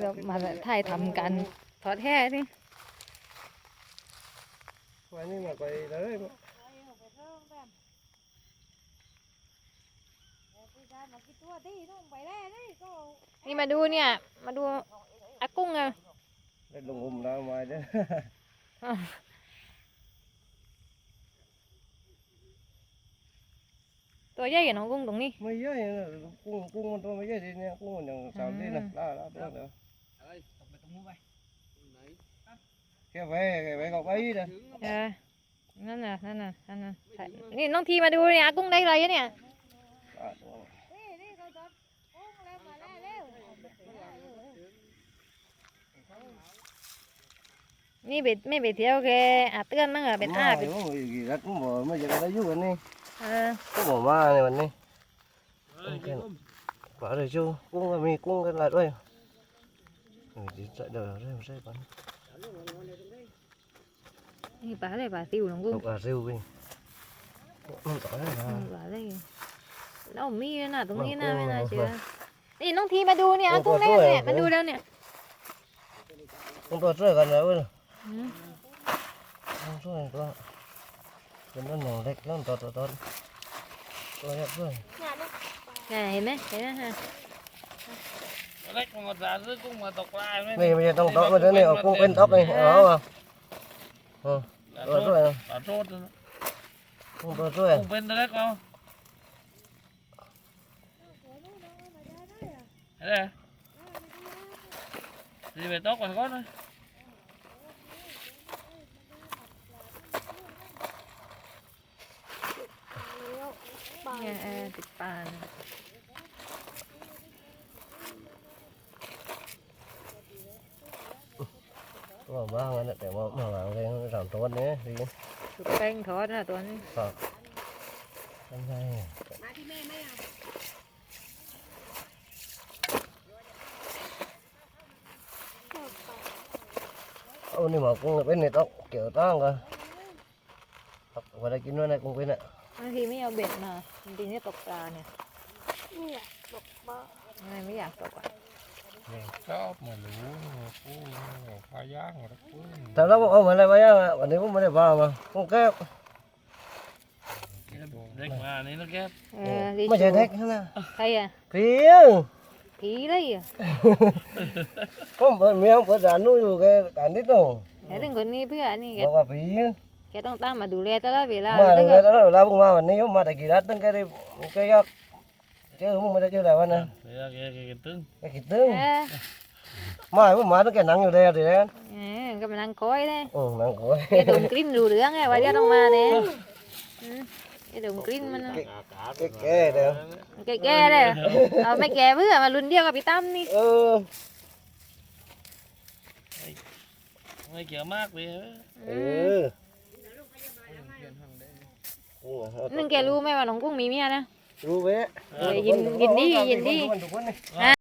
เรามาถ่ายทำกันทอดแท้นี่วันนี้มาไปเลยนี่มาดูเนี่ย มาดูอากุ้งอะได้ลงหุ่มแล้วมาเด้อ ตัวใหญ่อย่างน้องกุ้งตรงนี้ ไม่เยอะนะกุ้งกุ้งมันตัวไม่เยอะทีเนี้ยกุ้งมันอย่างสามที่นะล่าล่าตัวเดียวแค่ไปแค่ไปก็ไปนะเออนั่นน่ะนั่นน่ะนั่นน่ะใช่นี่น้องทีมาดูเนี่ยอากุ้งได้อะไรอะเนี่ยล่าตัวนี่เบ็ดไม่เบ็ดเที่ยวแกอาเตือนมั่งอะเป็นอาเป็เป็นนว่าอีกรักกุ้งบ่ไม่จะได้ยุ่งกันนี่เออ กุ้งบ่มาในวันนี้กว่าเลยชูกุ้งก็มีกุ้งกันหลายด้วยดีใจเดี๋ยวเริ่มใช่ก่อนนี่ปลาอะไรปลาซิวน้องกุ้งตกอาซิววิ่งมันต่อได้อืนะมปลาอะไรเรามีด้วยนะตรงนี้นะมันกุ้งไม่น่ามันเชื่อนี่น้องทีมาดูเนี่ยอากุ้งได้แล้วเนี่ยมาดูแล้วเนี่ยกุ้งตัวช่วยกันแล้วเว้ยอืมกุ้งช่วยตัวเป็นนั่นหนึ่งเล็กนั่ นตัวตัวตัวตัวยักษ์ด้วยเนี่ยเห็นไหมเห็นไหมฮะเล็กมาสาซื้อกุ้งมาตกปลาไหมนี่ไม่ใช่ต้องตอกมาเดี๋ยวนี้เอากุ้งเป็นตอกนี่เอาอะตัวช่วยนะปลาโทษนะกุ้งตัวช่วยกุ้งเป็นตัวเล็กเอาเฮ้ย đi về tốt rồi có thôi เนี่ยเออติดปลาเนี่ยตัวบ้างนะแต่ว่ามาหลังเลยสามตัวนี้ดีชุบแป้งทอดนะตัวนี้ครับทำไงเอานี่มากุ้งเป็นนี่ต้องเกี่ยวตั้งกันวันได้กินด้วยนะกุ้งเป็นอะ บางทีไม่เอาเบ็ดมาจริงๆเนี่ยตกปลาเนี่ยไม่ไม่อยากตกอะ chóp mà lũ cú pha giá mà nó cú แต่เราเอามาอะไรไว้ยังวันนี้ผมไม่ได้พามากุ้งแก้ว đếch mà này nó kép เออดีไม่ใช่เด็กนะใครอะเพียงผีเลยอะผมเปิดเมียเปิดร้านนู้นอยู่แกการนิดหน่อยแต่ถึงคนนี้เพื่อนี่แกบอกว่าเพียง แกต้องตามมาดูแลตลอดเวลามาแล้ถึวงก็แล้วเวลาผมมาวันนี้ผมมาแต่กี่รัฐตั้งแค่ได้แค่ยากเจอผมไม่ได้เจอหลายวันนะ thì ra kìa kìa kìa tưng แค่คิดตึ้งเออมาผมมาตั้งแค่นั่งอยู่เลยทีนั้นเออก็มานั่งคอยเลยโอ้นั่งโอยแกดมกลิ่นดูเรื่องไงว่าเดี๋ยวต้องมาเนี่ยอืมแกดมกลิ่นมันแก่ๆเดี๋ยวแก่ๆเลยเอาไม่แก่เพื่อมารุ่นเดียวกับพี่ตั้มนี่เออ mấy kiểu mát đi เออโอ้โห นึงแกรู้ไหมว่าน้องกุ้งมีเมียนะรู้ไหมเออยินยินดียินดีทุกคนนี่อะ